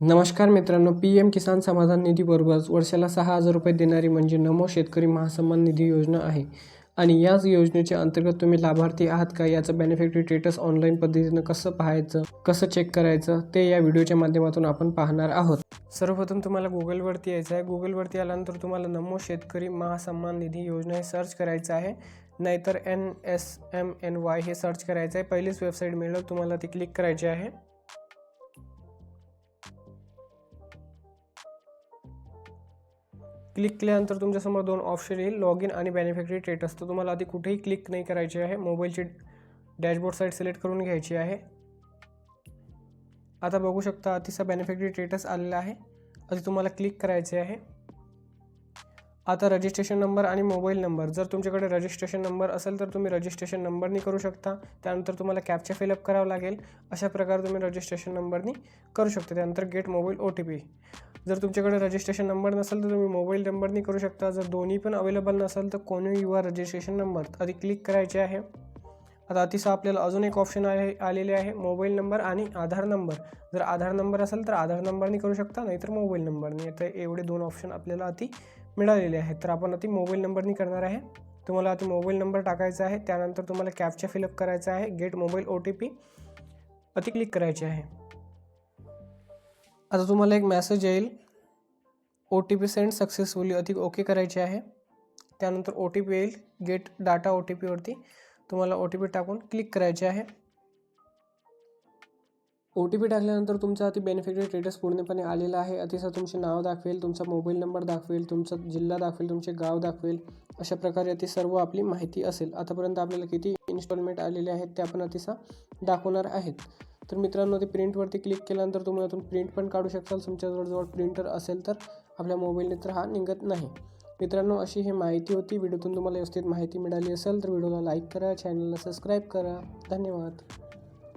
नमस्कार मित्रांनो P M किसान समाधान निधीबरोबरच वर्षाला सहा हजार रुपये देणारी म्हणजे नमो शेतकरी महासन्मान निधी योजना आहे. आणि याच योजनेच्या अंतर्गत तुम्ही लाभार्थी आहात का? याचं बेनिफिट स्टेटस ऑनलाईन पद्धतीनं कसं पाहायचं? कसं चेक करायचं? ते या व्हिडिओच्या माध्यमातून आपण पाहणार आहोत. सर्वप्रथम तुम्हाला गुगलवरती यायचं आहे. गुगलवरती आल्यानंतर तुम्हाला नमो शेतकरी महासन्मान निधी योजना हे सर्च करायचं आहे. नाहीतर N S M N Y हे सर्च करायचं आहे. पहिलीच वेबसाईट मिळेल. तुम्हाला ती क्लिक करायची आहे. क्लिक केल्यानंतर तुमच्यासमोर दोन ऑप्शन येईल. लॉग इन आणि बॅनिफॅक्टरी स्टेटस तर तुम्हाला आधी कुठेही क्लिक नाही करायचे आहे. मोबाईलची डॅशबोर्ड साईट सिलेक्ट करून घ्यायची आहे. आता बघू शकता अतिसा बेनिफिटरी स्टेटस आलेला आहे. आधी तुम्हाला क्लिक करायचे आहे. आता रजिस्ट्रेशन नंबर आणि मोबाईल नंबर जर तुमच्याकडे रजिस्ट्रेशन नंबर असेल तर तुम्ही रजिस्ट्रेशन नंबरनी करू शकता. त्यानंतर तुम्हाला कॅपचा फिलअप करावं लागेल. अशा प्रकारे तुम्ही रजिस्ट्रेशन नंबरनी करू शकता. त्यानंतर get mobile O T P जर तुमच्याकडे रजिस्ट्रेशन नंबर नसेल तर तुम्ही मोबाईल नंबरनी करू शकता. जर दोन्ही पण अवेलेबल नसेल तर कोणी युवा रजिस्ट्रेशन नंबर आधी क्लिक करायचे आहे. आता अतिशय आपल्याला अजून एक ऑप्शन आहे आलेले आहे मोबाईल नंबर आणि आधार नंबर जर आधार नंबर असेल तर आधार नंबरनी करू शकता नाहीतर मोबाईल नंबरनी तर एवढे दोन ऑप्शन आपल्याला अति मिळालेले आहेत. तर आपण अति मोबाईल नंबरनी करणार आहे. तुम्हाला अति मोबाईल नंबर टाकायचा आहे. त्यानंतर तुम्हाला कॅपचा फिलअप करायचा आहे. Get mobile O T P अति क्लिक करायचे आहे. आता तुम्हाला एक मॅसेज येईल. O T P send successfully अधिक ओके करायचे आहे. त्यानंतर ओ टी पी येईल. गेट डाटा ओ टी पीवरती तुम्हाला ओ टी पी टाकून क्लिक करायचे आहे. ओ टी पी टाकल्यानंतर तुमचा अति बेनिफिट स्टेटस पूर्णपणे आलेला आहे. अतिसा तुमचे नाव दाखवेल तुमचा मोबाईल नंबर दाखवेल तुमचा जिल्हा दाखवेल तुमचे गाव दाखवेल अशा प्रकारे अति सर्व आपली माहिती असेल. आतापर्यंत आपल्याला किती इन्स्टॉलमेंट आलेले आहेत ते आपण अतिसा दाखवणार आहेत. तर मित्रांनो ते प्रिंटवरती क्लिक केल्यानंतर तुम्ही यातून प्रिंट पण काढू शकताल. तुमच्याजवळजवळ प्रिंटर असेल तर आपल्या मोबाईलने तर हा निघत नाही. मित्रांनो अशी ही माहिती होती. व्हिडिओतून तुम्हाला व्यवस्थित माहिती मिळाली असेल तर व्हिडिओला लाईक करा चॅनलला सबस्क्राईब करा. धन्यवाद.